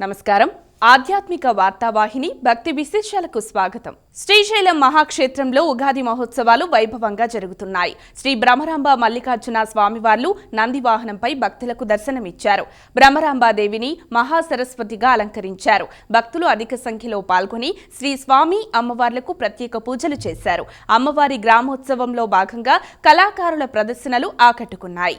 నమస్కారం. ఆధ్యాత్మిక వార్తావాహిని భక్తి విశేషాలకు స్వాగతం. శ్రీశైలం మహాక్షేత్రంలో ఉగాది మహోత్సవాలు వైభవంగా జరుగుతున్నాయి. శ్రీ బ్రహ్మరాంబ మల్లికార్జున స్వామివార్లు నందివాహనంపై భక్తులకు దర్శనమిచ్చారు. బ్రహ్మరాంబాదేవిని మహాసరస్వతిగా అలంకరించారు. భక్తులు అధిక సంఖ్యలో పాల్గొని శ్రీ స్వామి అమ్మవార్లకు ప్రత్యేక పూజలు చేశారు. అమ్మవారి గ్రామోత్సవంలో భాగంగా కళాకారుల ప్రదర్శనలు ఆకట్టుకున్నాయి.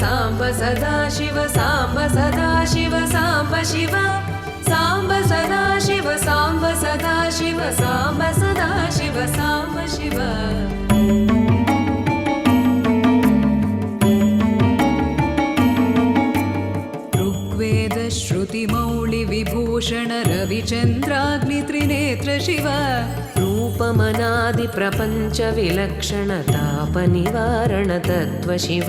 साम्ब सदा शिव साम्ब सदा शिव साम्ब शिव। साम्ब सदा शिव साम्ब सदा शिव साम्ब सदा शिव साम्ब शिव। ऋग्वेद श्रुतिमौळि विभूषण रविचन्द्राग्नित्रिनेत्र शिव। रूपमनादिप्रपञ्चविलक्षणतापनिवारण तत्त्व शिव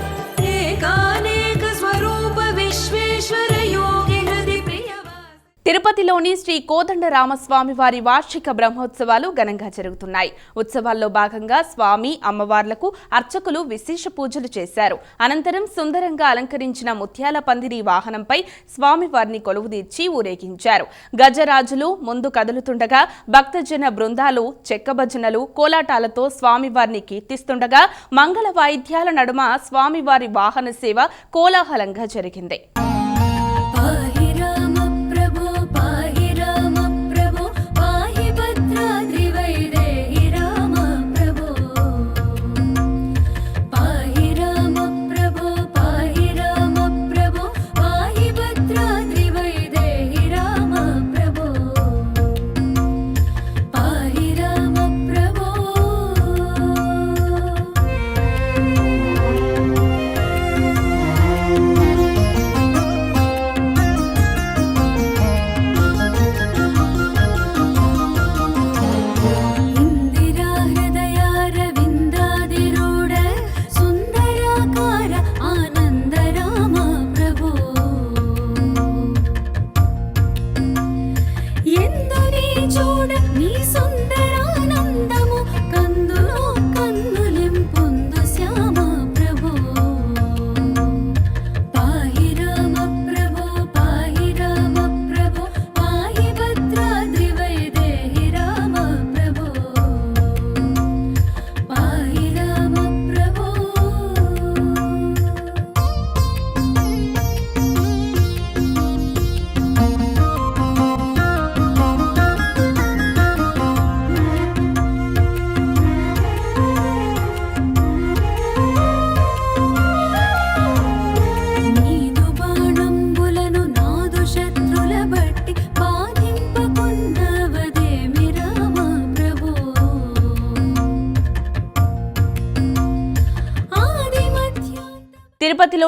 తిరుపతిలోని శ్రీ కోదండ రామస్వామి వారి వార్షిక బ్రహ్మోత్సవాలు ఘనంగా జరుగుతున్నాయి. ఉత్సవాల్లో భాగంగా స్వామి అమ్మవార్లకు అర్చకులు విశేష పూజలు చేశారు. అనంతరం సుందరంగా అలంకరించిన ముత్యాల పందిరి వాహనంపై స్వామివారిని కొలువుదీర్చి ఊరేగించారు. గజరాజులు ముందు కదులుతుండగా భక్తజన బృందాలు చెక్క భజనలు కోలాటాలతో స్వామివారిని కీర్తిస్తుండగా మంగళ వాయిద్యాల నడుమ స్వామివారి వాహన సేవ కోలాహలంగా జరిగింది.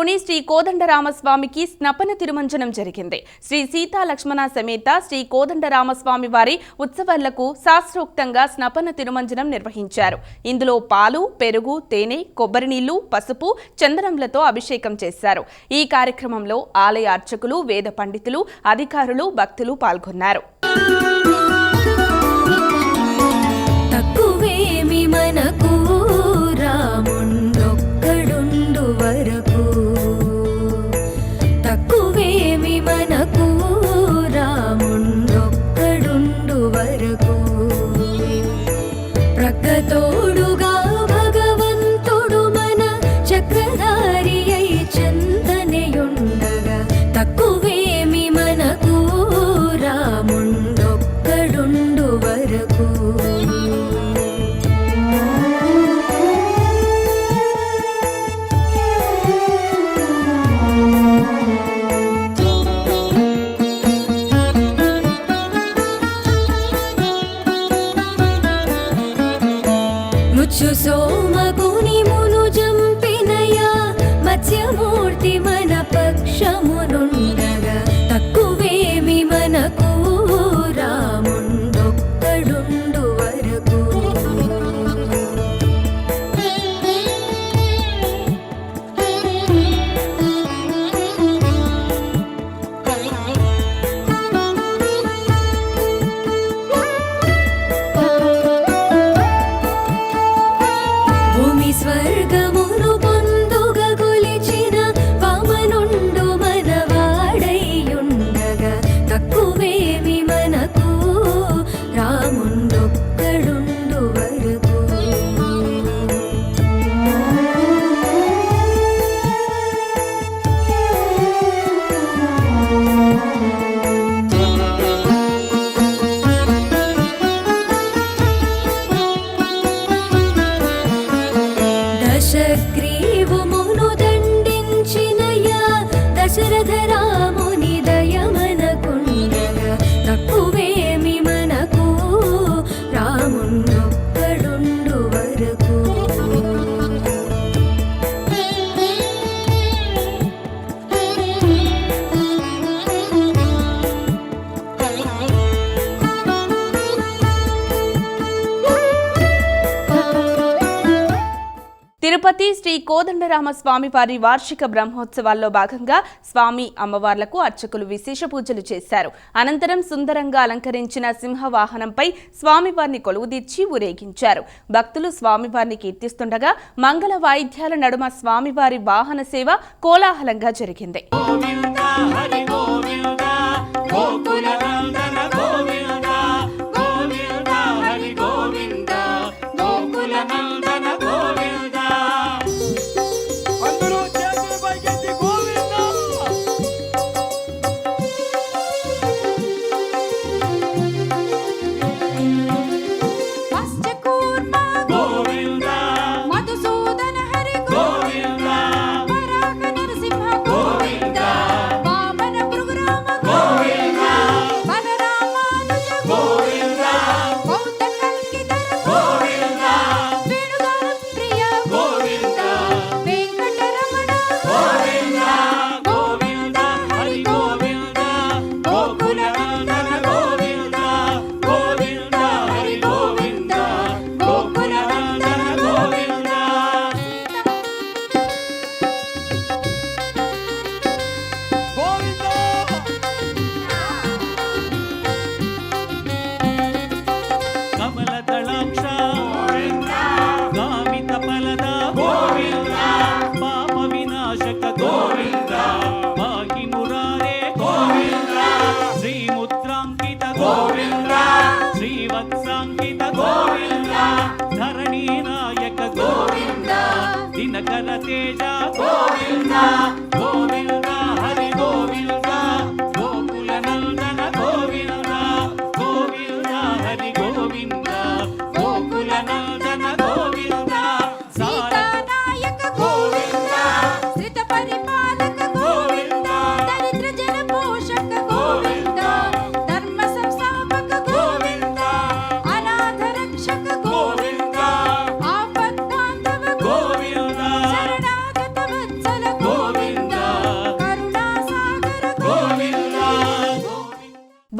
తిరుపతిలోని శ్రీ కోదండరామస్వామికి స్నపన తిరుమంజనం జరిగింది. శ్రీ సీతా లక్ష్మణ సమేత శ్రీ కోదండరామస్వామి వారి ఉత్సవాలకు శాస్త్రోక్తంగా స్నపన తిరుమంజనం నిర్వహించారు. ఇందులో పాలు పెరుగు తేనె కొబ్బరి నీళ్ళు పసుపు చందనంలతో అభిషేకం చేశారు. ఈ కార్యక్రమంలో ఆలయ అర్చకులు వేద పండితులు అధికారులు భక్తులు పాల్గొన్నారు. తక్కువేమి ముచ్చు సోమగుని మును జంపినయా మత్స్యమూర్తి మన పక్షమునుండగా తక్కువేమి తిరుపతి శ్రీ కోదండరామ స్వామి వారి వార్షిక బ్రహ్మోత్సవాల్లో భాగంగా స్వామి అమ్మవార్లకు అర్చకులు విశేష పూజలు చేశారు. అనంతరం సుందరంగా అలంకరించిన సింహవాహనంపై స్వామివారిని కొలువుదీర్చి ఊరేగించారు. భక్తులు స్వామివారిని కీర్తిస్తుండగా మంగళ వాయిద్యాల నడుమ స్వామివారి వాహన సేవ కోలాహలంగా జరిగింది.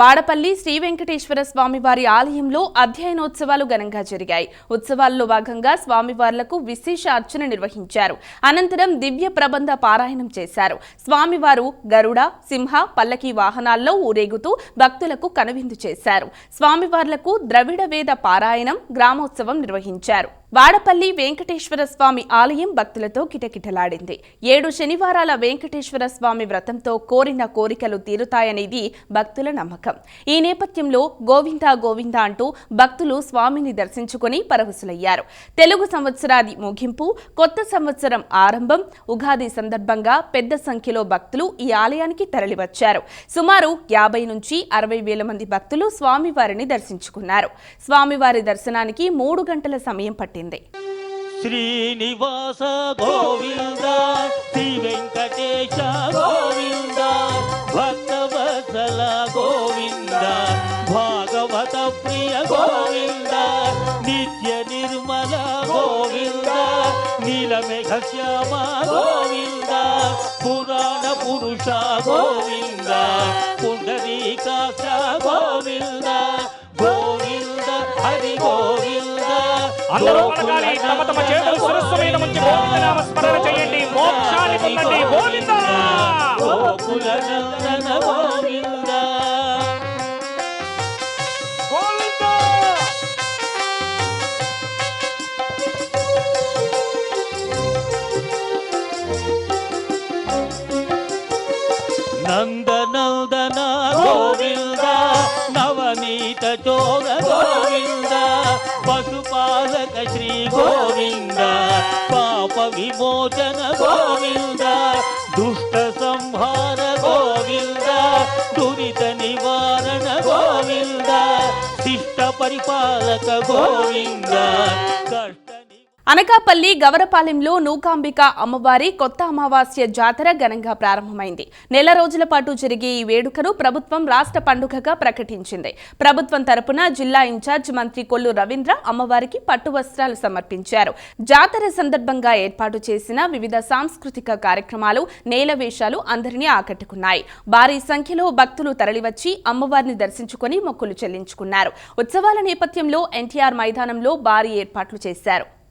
వాడపల్లి శ్రీ వెంకటేశ్వర స్వామివారి ఆలయంలో అధ్యయనోత్సవాలు ఘనంగా జరిగాయి. ఉత్సవాల్లో భాగంగా స్వామివార్లకు విశేష అర్చన నిర్వహించారు. అనంతరం దివ్య ప్రబంధ పారాయణం చేశారు. స్వామివారు గరుడ సింహ పల్లకి వాహనాల్లో ఊరేగుతూ భక్తులకు కనువిందు చేశారు. స్వామివార్లకు ద్రవిడ వేద పారాయణం గ్రామోత్సవం నిర్వహించారు. వాడపల్లి వెంకటేశ్వర స్వామి ఆలయం భక్తులతో కిటకిటలాడింది. ఏడు శనివారాల వెంకటేశ్వర స్వామి వ్రతంతో కోరిన కోరికలు తీరుతాయనేది భక్తుల నమ్మకం. ఈ నేపథ్యంలో గోవింద గోవింద అంటూ భక్తులు స్వామిని దర్శించుకుని పరవశులయ్యారు. తెలుగు సంవత్సరాది ముగింపు కొత్త సంవత్సరం ఆరంభం ఉగాది సందర్భంగా పెద్ద సంఖ్యలో భక్తులు ఈ ఆలయానికి తరలివచ్చారు. సుమారు యాభై నుంచి అరవై వేల మంది భక్తులు స్వామివారిని దర్శించుకున్నారు. స్వామివారి దర్శనానికి మూడు గంటల సమయం పట్టింది. శ్రీనివాస గోవింద శ్రీ వెంకటేశ గోవింద భక్తవత్సల గోవింద భాగవత ప్రియ గోవింద నిత్య నిర్మల గోవింద గోవింద నీలమేఘ శ్యామ గోవింద పురాణ పురుష గోవింద. అందరూ పలకాలి. తమ తమ చేతులు శిరస్సు మీద ఉంచి గోవిందనామ స్మరణ చేయండి. మోక్షాన్ని పొందండి. గోవింద! గోకుల గోవింద. పాప విమోచన గోవింద దుష్ట సంహార గోవింద దురిత నివారణ గోవింద శిష్ట పరిపాలక గోవింద కష్ట ని- అనకాపల్లి గవరపాలెంలో నూకాంబిక అమ్మవారి కొత్త అమావాస్య జాతర ఘనంగా ప్రారంభమైంది. నెల రోజుల పాటు జరిగే ఈ వేడుకను ప్రభుత్వం రాష్ట్ర పండుగగా ప్రకటించింది. ప్రభుత్వం తరపున జిల్లా ఇన్ఛార్జ్ మంత్రి కొల్లు రవీంద్ర అమ్మవారికి పట్టు వస్త్రాలు సమర్పించారు. జాతర సందర్భంగా ఏర్పాటు చేసిన వివిధ సాంస్కృతిక కార్యక్రమాలు నేలవేషాలు అందరినీ ఆకట్టుకున్నాయి. భారీ సంఖ్యలో భక్తులు తరలివచ్చి అమ్మవారిని దర్శించుకుని మొక్కులు చెల్లించుకున్నారు. ఉత్సవాల నేపథ్యంలో ఎన్టీఆర్ మైదానంలో భారీ ఏర్పాట్లు చేశారు.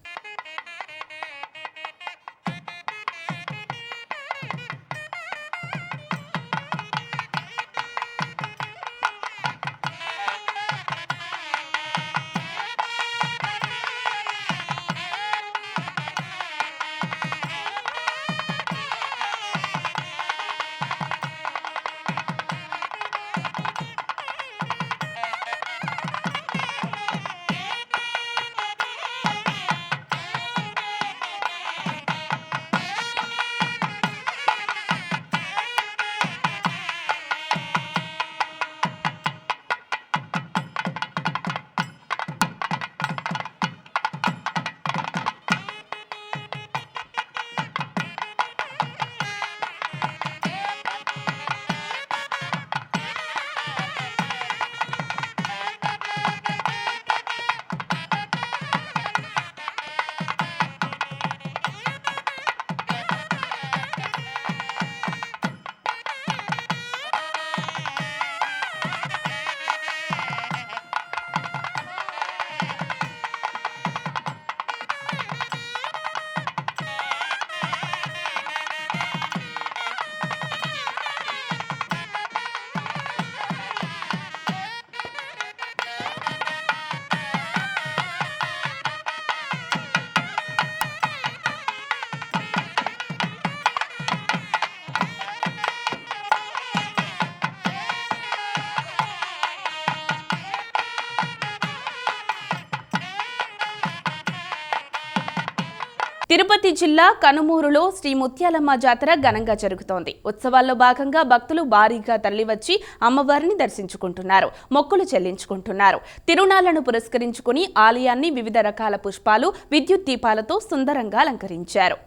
తిరుపతి జిల్లా కనుమూరులో శ్రీ ముత్యాలమ్మ జాతర ఘనంగా జరుగుతోంది. ఉత్సవాల్లో భాగంగా భక్తులు భారీగా తరలివచ్చి అమ్మవారిని దర్శించుకుంటున్నారు మొక్కులు చెల్లించుకుంటున్నారు. తిరునాళ్ళను పురస్కరించుకుని ఆలయాన్ని వివిధ రకాల పుష్పాలు విద్యుత్ దీపాలతో సుందరంగా అలంకరించారు.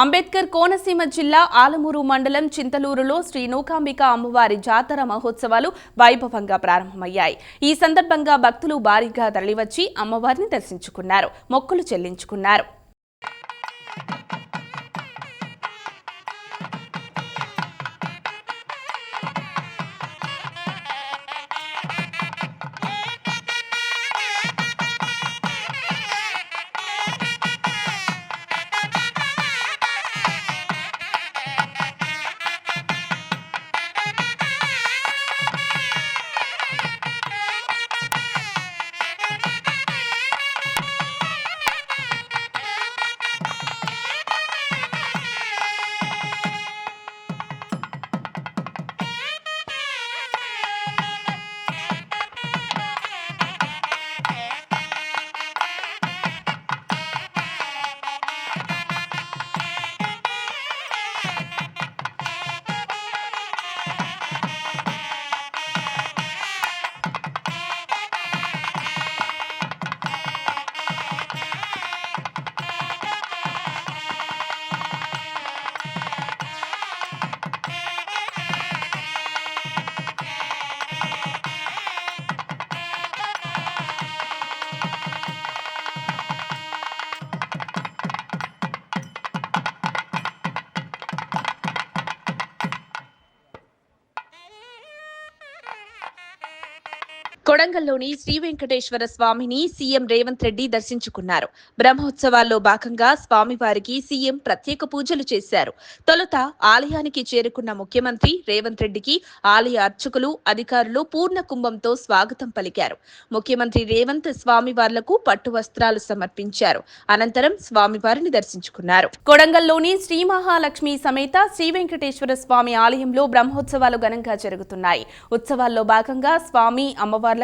అంబేద్కర్ కోనసీమ జిల్లా ఆలమూరు మండలం చింతలూరులో శ్రీ నూకాంబిక అమ్మవారి జాతర మహోత్సవాలు వైభవంగా ప్రారంభమయ్యాయి. ఈ సందర్భంగా భక్తులు భారీగా తరలివచ్చి అమ్మవారిని దర్శించుకున్నారు. మొక్కులు చెల్లించుకున్నారు. కొడంగల్లోని శ్రీ వెంకటేశ్వర స్వామిని సీఎం రేవంత్ రెడ్డి దర్శించుకున్నారు. బ్రహ్మోత్సవాల్లో భాగంగా స్వామివారికి సీఎం ప్రత్యేక పూజలు చేశారు. తొలుత ఆలయానికి చేరుకున్న ముఖ్యమంత్రి రేవంత్ రెడ్డికి ఆలయ అర్చకులు అధికారులు పూర్ణ కుంభంతో స్వాగతం పలికారు. ముఖ్యమంత్రి రేవంత్ స్వామివార్లకు పట్టు వస్త్రాలు సమర్పించారు. అనంతరం స్వామివారిని దర్శించుకున్నారు. కొడంగల్లోని శ్రీ మహాలక్ష్మి సమేత శ్రీ వెంకటేశ్వర స్వామి ఆలయంలో బ్రహ్మోత్సవాలు ఘనంగా జరుగుతున్నాయి. ఉత్సవాల్లో భాగంగా స్వామి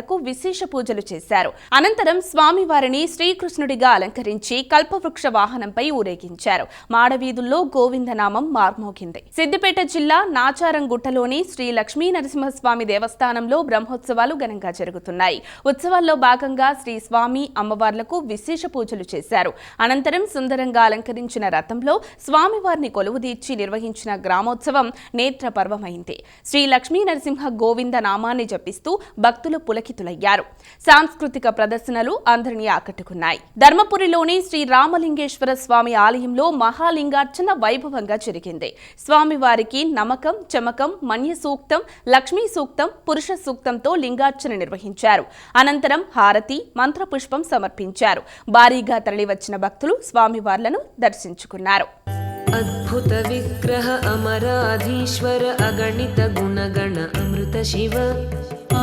అమ్మవార్లకు విశేష పూజలు చేశారు. అనంతరం స్వామివారిని శ్రీకృష్ణుడిగా అలంకరించి కల్పవృక్ష వాహనంపై ఊరేగించారు. మాడవీధుల్లో గోవిందనామం మార్మోగింది. సిద్దిపేట జిల్లా నాచారం గుట్టలోని శ్రీ లక్ష్మీ నరసింహస్వామి దేవస్థానంలో బ్రహ్మోత్సవాలు ఘనంగా జరుగుతున్నాయి. ఉత్సవాల్లో భాగంగా శ్రీ స్వామి అమ్మవార్లకు విశేష పూజలు చేశారు. అనంతరం సుందరంగా అలంకరించిన రథంలో స్వామివారిని కొలువుదీర్చి నిర్వహించిన గ్రామోత్సవం నేత్ర పర్వమైంది శ్రీ లక్ష్మీ నరసింహ గోవింద నామాన్ని జపిస్తూ భక్తులు పులకితులయ్యారు సాంస్కృతిక ప్రదర్శనలు అందరినీ ఆకట్టుకున్నాయి. ధర్మపురిలోని శ్రీ రామలింగేశ్వర స్వామి ఆలయంలో మహాలింగార్చన వైభవంగా జరిగింది. స్వామివారికి నమకం చమకం మన్య సూక్తం లక్ష్మీ సూక్తం పురుష సూక్తంతో లింగార్చన నిర్వహించారు. అనంతరం హారతి మంత్రపుష్పం సమర్పించారు. భారీగా తరలివచ్చిన భక్తులు స్వామివార్లను దర్శించుకున్నారు. అద్భుత విగ్రహ అమరాధీశ్వర అగణిత గుణగణ అమృత శివ.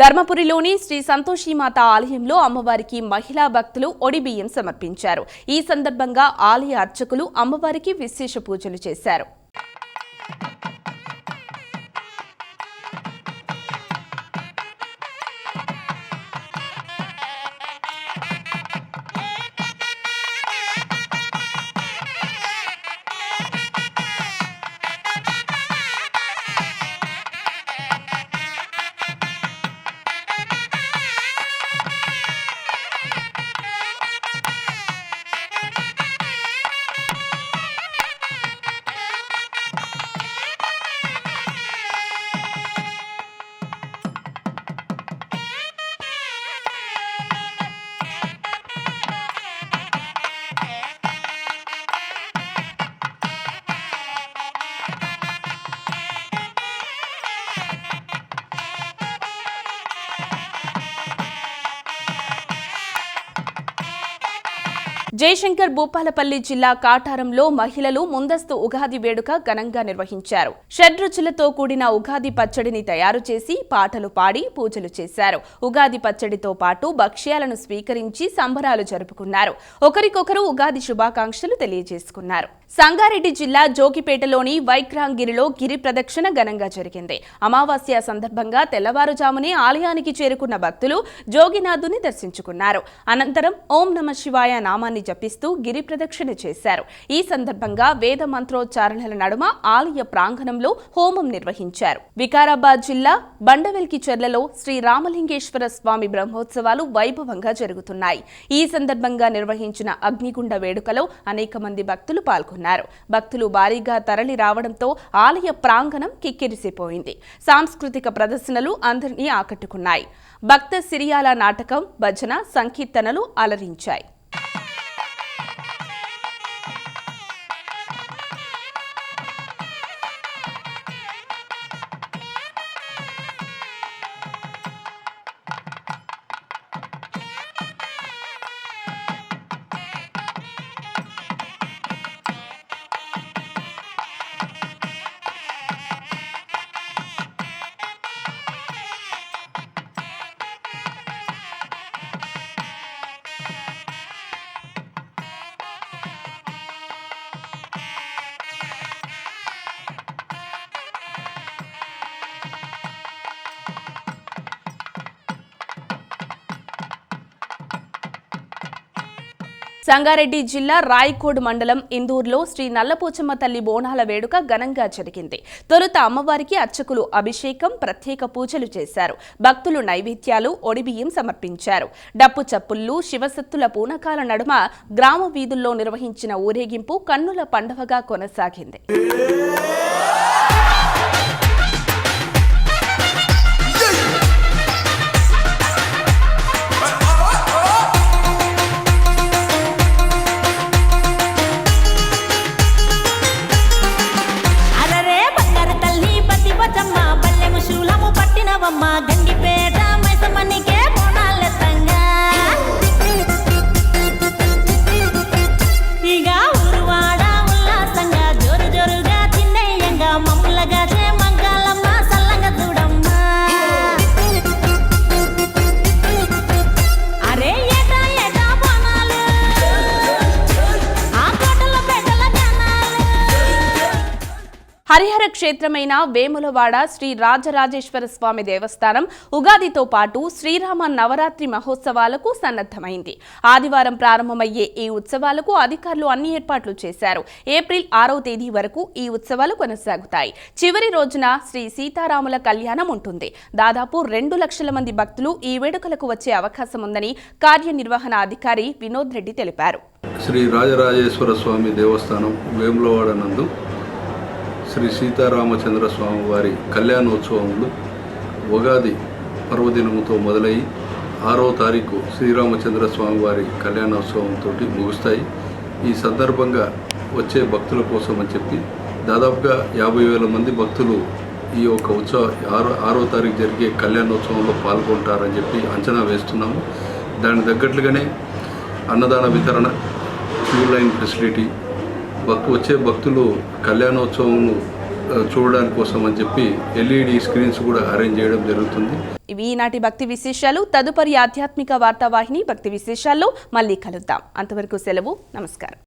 ధర్మపురిలోని శ్రీ సంతోషిమాత ఆలయంలో అమ్మవారికి మహిళా భక్తులు ఒడిబియ్యం సమర్పించారు. ఈ సందర్భంగా ఆలయ అర్చకులు అమ్మవారికి విశేష పూజలు చేశారు. జయశంకర్ భూపాలపల్లి జిల్లా కాటారంలో మహిళలు ముందస్తు ఉగాది వేడుక ఘనంగా నిర్వహించారు. షడ్రుచులతో కూడిన ఉగాది పచ్చడిని తయారు చేసి పాటలు పాడి పూజలు చేశారు. ఉగాది పచ్చడితో పాటు భక్ష్యాలను స్వీకరించి సంబరాలు జరుపుకున్నారు. ఒకరికొకరు ఉగాది శుభాకాంక్షలు తెలియజేసుకున్నారు. సంగారెడ్డి జిల్లా జోగిపేటలోని వైక్రాంగిరిలో గిరి ప్రదక్షిణ ఘనంగా జరిగింది. అమావాస్య సందర్భంగా తెల్లవారుజామునే ఆలయానికి చేరుకున్న భక్తులు జోగినాథుని దర్శించుకున్నారు. అనంతరం ఓం నమ శివాయ నామాన్ని జపిస్తూ గిరి ప్రదక్షిణ చేశారు. ఈ సందర్భంగా వేద మంత్రోచ్చారణల నడుమ ఆలయ ప్రాంగణంలో హోమం నిర్వహించారు. వికారాబాద్ జిల్లా బండవెల్కి చెర్లలో శ్రీ రామలింగేశ్వర స్వామి బ్రహ్మోత్సవాలు వైభవంగా జరుగుతున్నాయి. ఈ సందర్భంగా నిర్వహించిన అగ్నిగుండ వేడుకలో అనేక మంది భక్తులు పాల్గొన్నారు. భక్తులు భారీగా తరలి రావడంతో ఆలయ ప్రాంగణం కిక్కిరిసిపోయింది. సాంస్కృతిక ప్రదర్శనలు అందరినీ ఆకట్టుకున్నాయి. భక్త సిరియాల నాటకం భజన సంకీర్తనలు అలరించాయి. సంగారెడ్డి జిల్లా రాయకోడ్ మండలం ఇందూరులో శ్రీ నల్లపోచమ్మ తల్లి బోనాల వేడుక ఘనంగా జరిగింది. తొలుత అమ్మవారికి అర్చకులు అభిషేకం ప్రత్యేక పూజలు చేశారు. భక్తులు నైవేద్యాలు ఒడిబియ్యం సమర్పించారు. డప్పు చప్పుళ్ళు శివసత్తుల పూనకాల నడుమ గ్రామ వీధుల్లో నిర్వహించిన ఊరేగింపు కన్నుల పండవగా కొనసాగింది. హరిహర క్షేత్రమైన వేములవాడ శ్రీ రాజరాజేశ్వర స్వామి దేవస్థానం ఉగాదితో పాటు శ్రీరామ నవరాత్రి మహోత్సవాలకు సన్నద్ధమైంది. ఆదివారం ప్రారంభమయ్యే ఈ ఉత్సవాలకు అధికారులు అన్ని ఏర్పాట్లు చేశారు. ఏప్రిల్ ఆరో తేదీ వరకు ఈ ఉత్సవాలు కొనసాగుతాయి. చివరి రోజున శ్రీ సీతారాముల కళ్యాణం ఉంటుంది. దాదాపు రెండు లక్షల మంది భక్తులు ఈ వేడుకలకు వచ్చే అవకాశం ఉందని కార్యనిర్వహణ అధికారి వినోద్ రెడ్డి తెలిపారు. శ్రీ రాజరాజేశ్వర స్వామి దేవస్థానం వేములవాడ నందు శ్రీ సీతారామచంద్ర స్వామి వారి కళ్యాణోత్సవములు ఉగాది పర్వదినముతో మొదలై ఆరో తారీఖు శ్రీరామచంద్ర స్వామి వారి కళ్యాణోత్సవంతో ముగుస్తాయి. ఈ సందర్భంగా వచ్చే భక్తుల కోసం అని చెప్పి దాదాపుగా యాభై వేల మంది భక్తులు ఈ యొక్క ఉత్సవ ఆరో ఆరో తారీఖు జరిగే కళ్యాణోత్సవంలో పాల్గొంటారని చెప్పి అంచనా వేస్తున్నాము. దానికి తగ్గట్లుగానే అన్నదాన వితరణ క్యూ లైన్ ఫెసిలిటీ భక్తు వచ్చే భక్తులు కళ్యాణోత్సవం చూడడానికి కోసం అని చెప్పి ఎల్ఈడి స్క్రీన్స్ కూడా అరేంజ్ చేయడం జరుగుతుంది. ఇవి ఈనాటి భక్తి విశేషాలు. తదుపరి ఆధ్యాత్మిక వార్తావాహిని భక్తి విశేషాల్లో మళ్ళీ కలుద్దాం. అంతవరకు సెలవు. నమస్కారం.